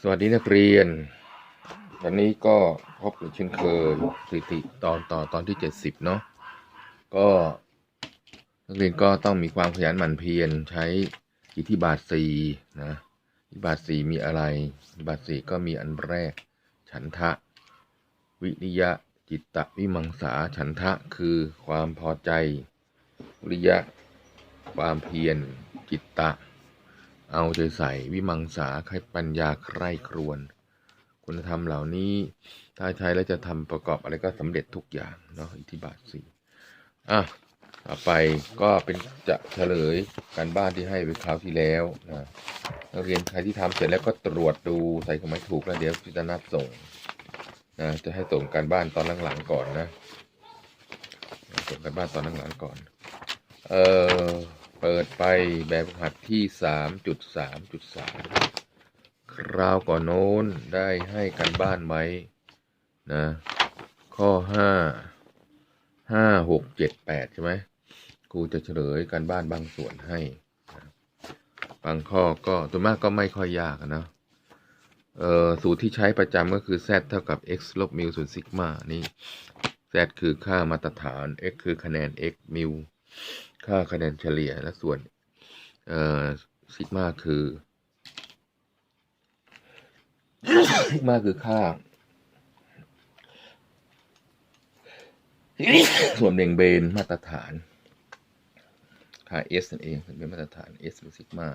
สวัสดีนักเรียน วันนี้ก็พบกันเช่นเคยสถิติตอนต่อตอนที่เจ็ดสิบเนาะก็นักเรียนก็ต้องมีความขยันหมั่นเพียรใช้อิทธิบาทสี่นะอิทธิบาทสี่มีอะไรอิทธิบาทสี่ก็มีอันแรก ฉันทะ วิริยะจิตตะวิมังสาฉันทะคือความพอใจ วิริยะ ความเพียรจิตตะ เอาใจใส่วิมังสาใครปัญญาใคร่ครวน คุณธรรมเหล่านี้ถ้าใช้แล้วจะทำประกอบอะไรก็สำเร็จทุกอย่างเนาะอิทธิบาทสี่อะต่อไปก็เป็นจะเฉลยการบ้านที่ให้ไปคราวที่แล้วนะนักเรียนใครที่ทำเสร็จแล้วก็ตรวจดูใส่คำไม่ถูกแล้วเดี๋ยวพิจะนัดส่งนะจะให้ส่งการบ้านตอนหลังๆก่อนนะส่งการบ้านตอนหลังๆก่อน เออ เปิดไปแบบหัดที่สามจุดสามจุดสามคราวก่อนโน้นได้ให้กันบ้านไว้นะ ข้อห้าห้าหกเจ็ดแปดใช่ไหมครูจะเฉลยกันบ้านบางส่วนให้นะบางข้อก็ส่วนมากก็ไม่ค่อยยากนะเอ่อสูตรที่ใช้ประจำก็คือ z เท่ากับ x ลบมิวส่วนซิกมานี่ z คือค่ามาตรฐาน x คือคะแนน x มิว ค่าคะแนนเฉลี่ยและส่วนซิกมาคือซิกมาคือค่า ส่วนเบ่งเบนมาตรฐาน ค่า S นั่นเองเป็นมาตรฐาน S เป็นซิกมา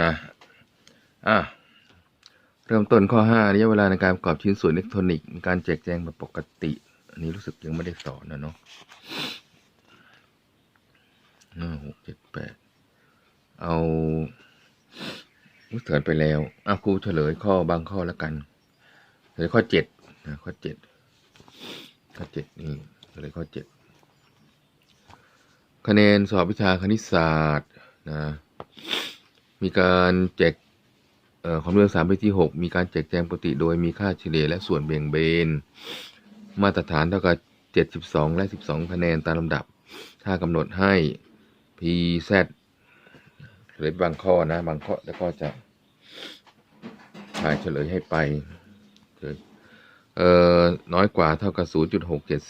นะ อะ เริ่มต้นข้อ 5 ระยะเวลาในการประกอบชิ้นส่วนอิเล็กทรอนิกส์มีการแจกแจงแบบปกติ อันนี้รู้สึกยังไม่ได้สอนนะเนาะห้าหกเจ็ดแปด เอาเสริญไปแล้วอะครูเฉลยข้อบางข้อแล้วกันเฉลยข้อเจ็ดนะข้อเจ็ดข้อเจ็ดนี่เฉลยข้อเจ็ดคะแนนสอบวิชาคณิตศาสตร์นะ มีการแจกเอ่อความเร็วสามไปที่หกมีการแจกแจงปกติโดยมีค่าเฉลี่ยและส่วนเบี่ยงเบน มาตรฐานเท่ากับ 72 และ 12 คะแนนตามลำดับ ถ้ากำหนดให้ PZ เฉลยบางข้อนะ บางข้อแล้วก็จะถ่ายเฉลยให้ไป เอ่อน้อยกว่าเท่ากับ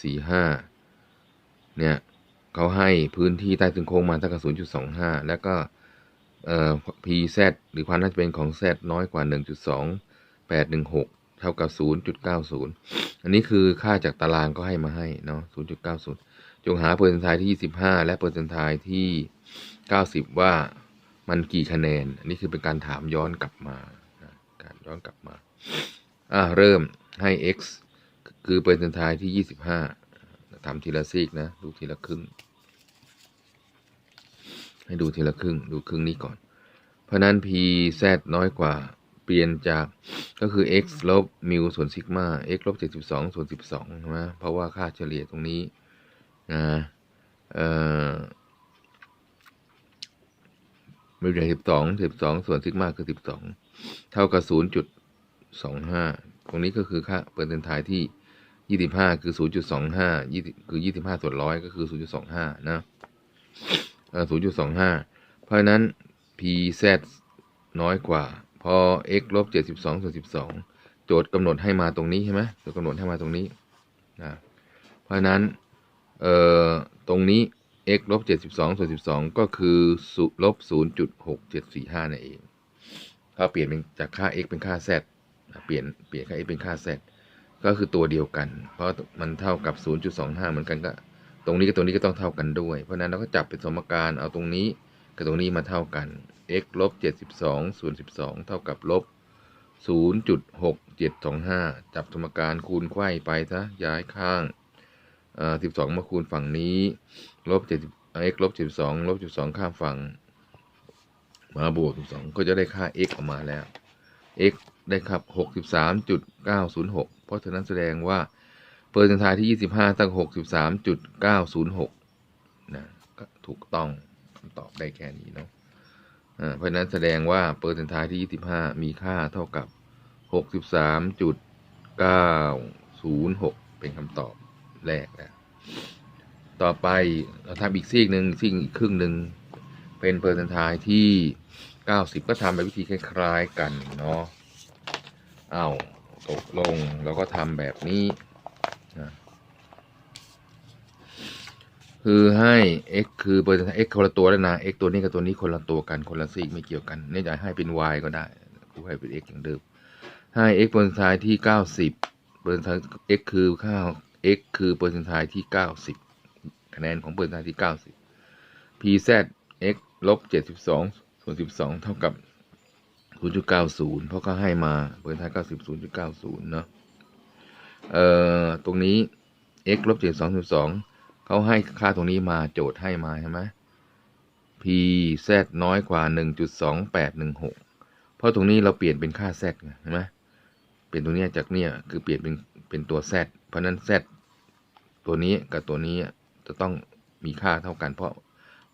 0.6745 เนี่ยเขาให้พื้นที่ใต้ถึงโค้งมาเท่ากับ 0.25 แล้วก็เอ่อ PZ หรือความน่าจะเป็นของ Z น้อยกว่า 1.2816 เท่ากับ 0.90 อันนี้คือค่าจากตารางก็ให้มาให้เนาะ0.90 จงหาเปอร์เซนต์ไทายที่ 25 และเปอร์เซนต์ไทายที่ 90 ว่ามันกี่คะแนน อันนี้คือเป็นการถามย้อนกลับมานะการย้อนกลับมา อ่าเริ่มให้ x คือเปอร์เซนต์ไทายที่ 25ทำทีละซีกนะ ดูทีละครึ่ง ให้ดูทีละครึ่ง ดูครึ่งนี้ก่อน เพราะนั้น p z น้อยกว่า เปลี่ยนจากก็คือ x ลบมิวส่วนซิกมา x ลบ72ส่วน12ใช่ไหมเพราะว่าค่าเฉลี่ยตรงนี้นะเอ่อมิวใหญ่12 12ส่วนซิกมาคือ12เท่ากับ0.25ตรงนี้ก็คือค่าเปอร์เซ็นต์ทายที่25คือ0.25 20คือ25ส่วนร้อยก็คือ0.25นะเออ0.25เพราะฉะนั้น pz น้อยกว่า พอ x ลบ72ส่วน12โจทย์กำหนดให้มาตรงนี้ใช่ไหมโจทย์กำหนดให้มาตรงนี้นะเพราะฉะนั้นเอ่อตรงนี้ x ลบ72ส่วน12ก็คือลบ0.6745นั่นเองเขาเปลี่ยนเป็นจากค่า x เป็นค่า z เปลี่ยนเปลี่ยนค่า x เป็นค่า z ก็คือตัวเดียวกัน เพราะมันเท่ากับ 0.25 เหมือนกันก็ ตรงนี้กับตรงนี้ก็ต้องเท่ากันด้วย เพราะนั้นเราก็จับเป็นสมการเอาตรงนี้ กับตรงนี้มาเท่ากัน x ลบ72ส่วน12 เท่ากับลบ 0.6725 จับสมการคูณไขว้ไปซะย้ายข้างเอ่อ12 มาคูณฝั่งนี้ลบ70 x ลบ72ลบ12 ข้ามฝั่ง มาบวก 12 ก็จะได้ค่า x ออกมาแล้ว x ได้ครับ 63.906 เพราะฉะนั้นแสดงว่าเปอร์เซ็นต์ไทายที่ 25ตั้ง63.906 นะ ก็ถูกต้อง คำตอบได้แค่นี้เนาะเพราะนั้นแสดงว่าเปอร์เซ็นต์ไทายที่ 25 มีค่าเท่ากับ 63.906 เป็นคำตอบแรกนะต่อไปเราทำอีกซีกหนึ่งซีกอีกครึ่งหนึ่งเป็นเปอร์เซนต์ไทายที่ 90 ก็ทำแบบวิธีคล้าย ๆ กันเนาะเอาตกลงเราก็ทำแบบนี้นะ คือให้ x คือเปอร์เซ็นต์ x คนละตัวแล้วนะ x ตัวนี้กับตัวนี้คนละตัวกันคนละซีกไม่เกี่ยวกันเนี่ยจะให้เป็น y ก็ได้กูให้เป็น x อย่างเดิมให้ x เปอร์เซ็นต์ไทายที่ 90เปอร์เซ็นต์ไทาย x คือค่า x คือเปอร์เซ็นต์ไทายที่ 90 คะแนนของเปอร์เซ็นต์ไทายที่ 90 p z x ลบ72ส่วน12 เท่ากับ 0.90 เพราะก็ให้มาเปอร์เซ็นต์ไทาย90 0.90 เนาะเอ่อตรงนี้ x ลบ72 12 เขาให้ค่าตรงนี้มาโจทย์ให้มาใช่ไหม p z น้อยกว่า 1.2816 เพราะตรงนี้เราเปลี่ยนเป็นค่า z ไงเห็นไหมเปลี่ยนตรงนี้จากเนี่ยคือเปลี่ยนเป็นเป็นตัว z เพราะนั้น z ตัวนี้กับตัวนี้จะต้องมีค่าเท่ากัน เพราะ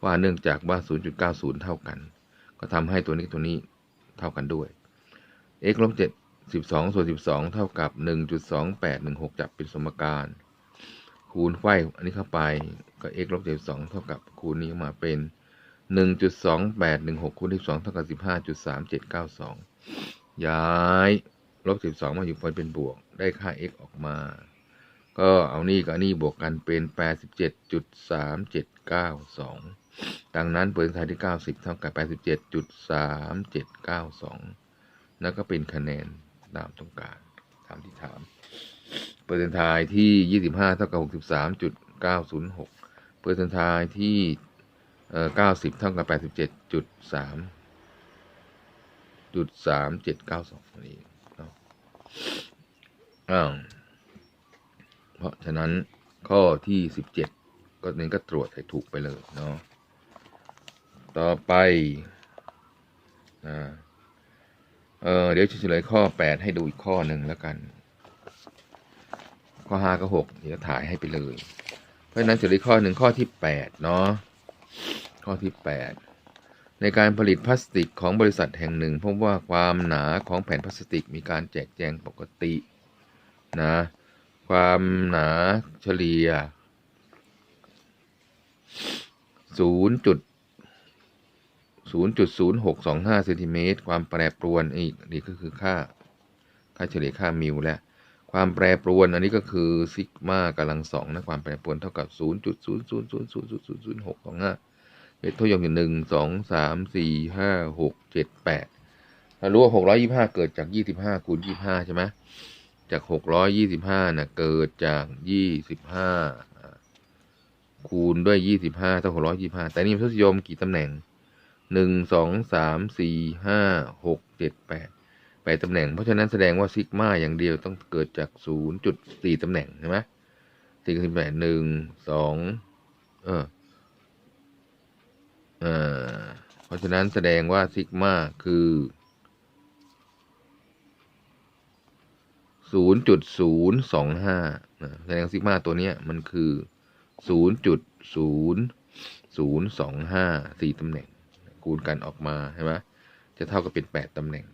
ว่าเนื่องจากว่า 0.90 เท่ากัน ก็ทำให้ตัวนี้ตัวนี้เท่ากันด้วย x ลบ7 12 ส่วน 12 เท่ากับ 1.2816 จับเป็นสมการ คูณไขว้อันนี้เข้าไปก็ x ลบ72เท่ากับคูณนี้ออกมาเป็น 1.2816คูณ12เท่ากับ 15.3792 ย้ายลบ12 มาอยู่ผลเป็นบวก ได้ค่า x ออกมา ก็เอานี่กับนี่บวกกันเป็น 87.3792 ดังนั้นเปอร์เซ็นต์ไทยที่ 90 เท่ากับ 87.3792 นั่นก็เป็นคะแนนตามต้องการตามที่ถาม เปอร์เซนต์ไทยที่25เท่ากับ63.906เปอร์เซนต์ไทยที่เอ่อ90เท่ากับ87.3จุด3792นี่เนาะอ้าวเพราะฉะนั้นข้อที่17ก็เน้ก็ตรวจให้ถูกไปเลยเนาะต่อไปอ่าเออเดี๋ยวจะเฉลยข้อ 8 ให้ดูอีกข้อหนึ่งแล้วกัน ข้อ5กับ6เดี๋ยวถ่ายให้ไปเลย เพราะฉะนั้นเฉลยข้อหนึ่งข้อที่8เนาะข้อที่8ในการผลิตพลาสติกของบริษัทแห่งหนึ่งพบว่าความหนาของแผ่นพลาสติกมีการแจกแจงปกตินะความหนาเฉลี่ย 0.0.0625เซนติเมตรความแปรปรวนอีกนี่ก็คือค่า ค่าเฉลี่ยค่ามิวแล้ว ความแปรปรวนอันนี้ก็คือซิกมากำลังสองนะความแปรปรวนเท่ากับ 0.000000025เป็นเท่ายงอยู่หนึ่งสองสามสี่ห้าหกเจ็ดแปดถ้ารู้ว่าหกร้อยยี่ห้าเกิดจากยี่สิบห้าคูณยี่ห้าใช่ไหมจากหกร้อยยี่สิบห้าน่ะเกิดจากยี่สิบห้าคูณด้วยยี่สิบห้าเท่าหกร้อยยี่ห้าแต่นี่มันทศยมกี่ตำแหน่งหนึ่งสองสามสี่ห้าหกเจ็ดแปด แปดตำแหน่ง เพราะฉะนั้นแสดงว่าซิกมาอย่างเดียวต้องเกิดจากศูนย์จุดสี่ตำแหน่งใช่ไหมสี่สิบแปดหนึ่งสองเออเอ่อเพราะฉะนั้นแสดงว่าซิกมาคือ0.025นะแสดงซิกมาตัวเนี้ยมันคือ0.0025 4ตำแหน่ง คูณกันออกมาใช่ไหมจะเท่ากับเป็น8ตำแหน่ง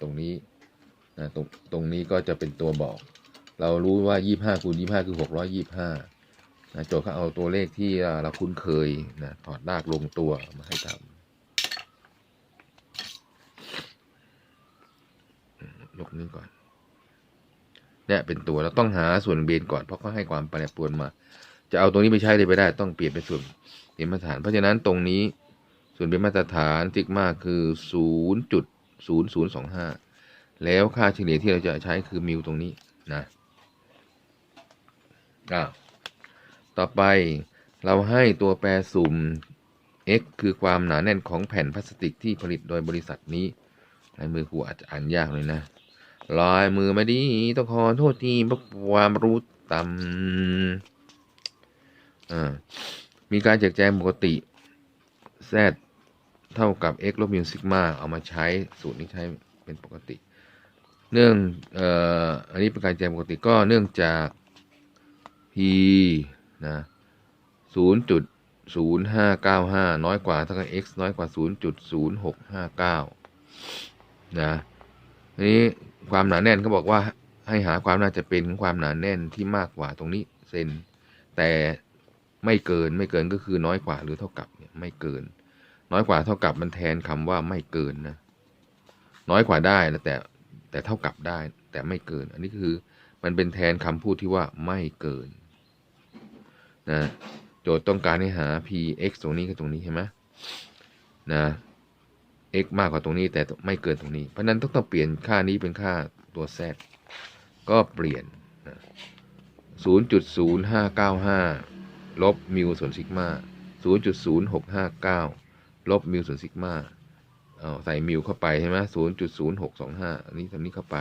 ตรงนี้นะตรงตรงนี้ก็จะเป็นตัวบอก เรารู้ว่า 25คูณ25 คือ 625นะโจทย์เขาเอาตัวเลขที่เราคุ้นเคยนะถอดรากลงตัวมาให้ทำยกนี้ก่อนเนี่ยเป็นตัวเราต้องหาส่วนเบนก่อนเพราะเขาให้ความแปรปรวนมา จะเอาตรงนี้ไปใช้เลยไปได้ ต้องเปลี่ยนเป็นส่วนเบนมาตรฐาน เพราะฉะนั้นตรงนี้ส่วนเบนมาตรฐานซิกมาคือ 0.0025 แล้วค่าเฉลี่ยที่เราจะใช้คือมิวตรงนี้นะอ้าวต่อไปเราให้ตัวแปรสุ่ม x คือความหนาแน่นของแผ่นพลาสติกที่ผลิตโดยบริษัทนี้ลายมือครูอาจจะอ่านยากเลยนะลายมือไม่ดีต้องขอโทษทีเพราะความรู้ต่ำอ่ามีการแจกแจงปกติ z เท่ากับ x ลบมิวซิกมาเอามาใช้สูตรนี้ใช้เป็นปกติ เนื่องเอ่ออันนี้เป็นการแจงปกติก็เนื่องจาก p นะศูนย์จุดศูนย์ห้าเก้าห้าน้อยกว่าเท่ากับ x น้อยกว่าศูนย์จุดศูนย์หกห้าเก้านะนี้ความหนาแน่นเขาบอกว่าให้หาความน่าจะเป็นของความหนาแน่นที่มากกว่าตรงนี้เซนแต่ไม่เกินไม่เกินก็คือน้อยกว่าหรือเท่ากับเนี่ยไม่เกิน น้อยกว่าเท่ากับมันแทนคำว่าไม่เกินนะ น้อยกว่าได้นะแต่แต่เท่ากับได้ แต่ไม่เกิน อันนี้คือมันเป็นแทนคำพูดที่ว่าไม่เกินนะโจทย์ต้องการให้หา px ตรงนี้กับตรงนี้ใช่ไหมนะ x มากกว่าตรงนี้แต่ไม่เกินตรงนี้ เพราะฉะนั้นต้องต้องเปลี่ยนค่านี้เป็นค่าตัว z ก็เปลี่ยนนะ0.0595 ลบมิวส่วนซิกมา0.0659 ลบมิวส่วนซิกมาเอาใส่มิวเข้าไปใช่ไหม0.0625อันนี้ทำนี้เข้าไป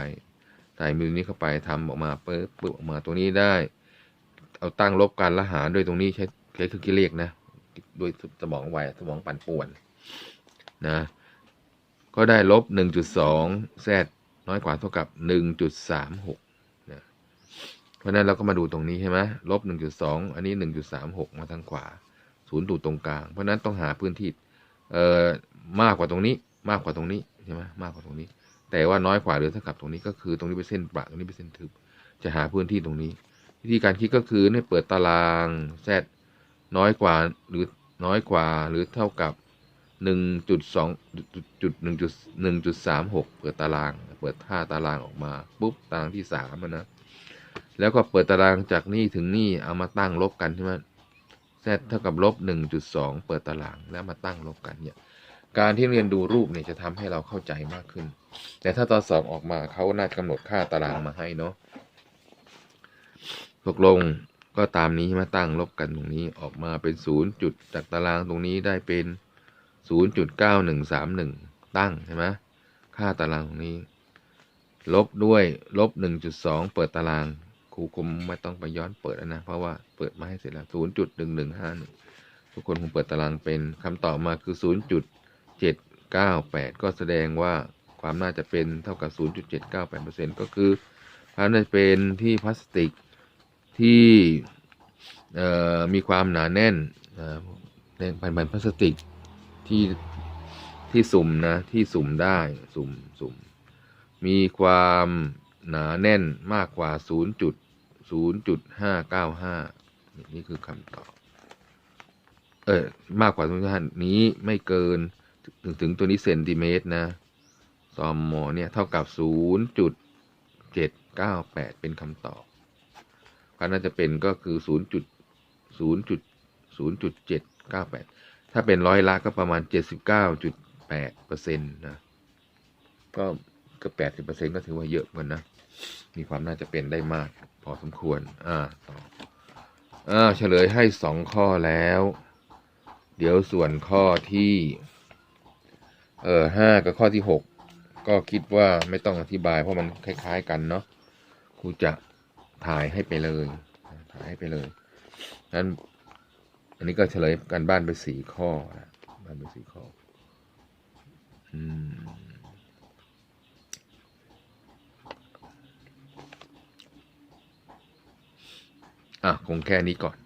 ใส่มิวนี้เข้าไปทำออกมาเปิดปึ๊บออกมาตัวนี้ได้ เอาตั้งลบกันและหารด้วยตรงนี้ใช้ใช้เครื่องคิดเลขนะด้วยสมองไวสมองปั่นป่วนนะก็ได้ลบ1.2 z น้อยกว่าเท่ากับ1.36นะเพราะนั้นเราก็มาดูตรงนี้ใช่ไหมลบ1.2อันนี้1.36มหกมาทางขวาศูนย์อยู่ตรงกลาง เพราะนั้นต้องหาพื้นที่ เอ่อมากกว่าตรงนี้ มากกว่าตรงนี้ใช่ไหมมากกว่าตรงนี้ แต่ว่าน้อยกว่าหรือเท่ากับตรงนี้ก็คือตรงนี้เป็นเส้นประตรงนี้เป็นเส้นทึบ จะหาพื้นที่ตรงนี้ วิธีการคิดก็คือให้เปิดตาราง z น้อยกว่าหรือน้อยกว่าหรือเท่ากับ1.2จุด1.1.36 เปิดตาราง เปิดท่าตารางออกมาปุ๊บตารางที่สามนะ แล้วก็เปิดตารางจากนี่ถึงนี่เอามาตั้งลบกันใช่ไหม z เท่ากับลบ1.2 เปิดตารางแล้วมาตั้งลบกันเนี่ยการที่เรียนดูรูปเนี่ยจะทำให้เราเข้าใจมากขึ้น แต่ถ้าตอนสอบออกมาเขาน่ากำหนดค่าตารางมาให้เนาะตกลงก็ตามนี้มาตั้งลบกันตรงนี้ออกมาเป็นศูนย์จุดจากตารางตรงนี้ได้เป็นศูนย์จุดเก้าหนึ่งสามหนึ่งตั้งใช่ไหมค่าตารางตรงนี้ ลบด้วยลบหนึ่งจุดสองเปิดตาราง รูคงไม่ต้องไปย้อนเปิดแล้วนะ เพราะว่าเปิดมาให้เสร็จแล้วศูนย์จุดหนึ่งหนึ่งห้าหนึ่งทุกคนคงเปิดตารางเป็นคำตอบมาคือศูนย์จุดเจ็ดเก้าแปดก็แสดงว่าความน่าจะเป็นเท่ากับศูนย์จุดเจ็ดเก้าแปดเปอร์เซ็นต์ก็คือความน่าจะเป็นที่พลาสติกที่มีความหนาแน่นนะในแผ่นพลาสติกที่ที่สุ่มนะที่สุ่มได้สุ่มสุ่มมีความหนาแน่นมากกว่า 0.595 นี่คือคำตอบ เออมากกว่าตรงนี้ไม่เกินถึงถึงตัวนี้เซนติเมตรนะซอมมอเนี่ยเท่ากับ 0.798 เป็นคำตอบก็น่าจะเป็นก็คือ 0.0.0.798 ถ้าเป็นร้อยละก็ประมาณ 79.8เปอร์เซ็นต์นะ ก็เก็80เปอร์เซ็นต์ก็ถือว่าเยอะเหมือนนะ มีความน่าจะเป็นได้มาก พอสมควร อ่าต่ออ่าเฉลยให้สองข้อแล้ว เดี๋ยวส่วนข้อที่ เออห้ากับข้อที่หกก็คิดว่าไม่ต้องอธิบาย เพราะมันคล้าย ๆ กันเนาะครูจะถ่ายให้ไปเลย ถ่ายให้ไปเลยนั้นอันนี้ก็เฉลยกันบ้านไปสี่ข้อนะบ้านไปสี่ข้อ อืม อะคงแค่นี้ก่อน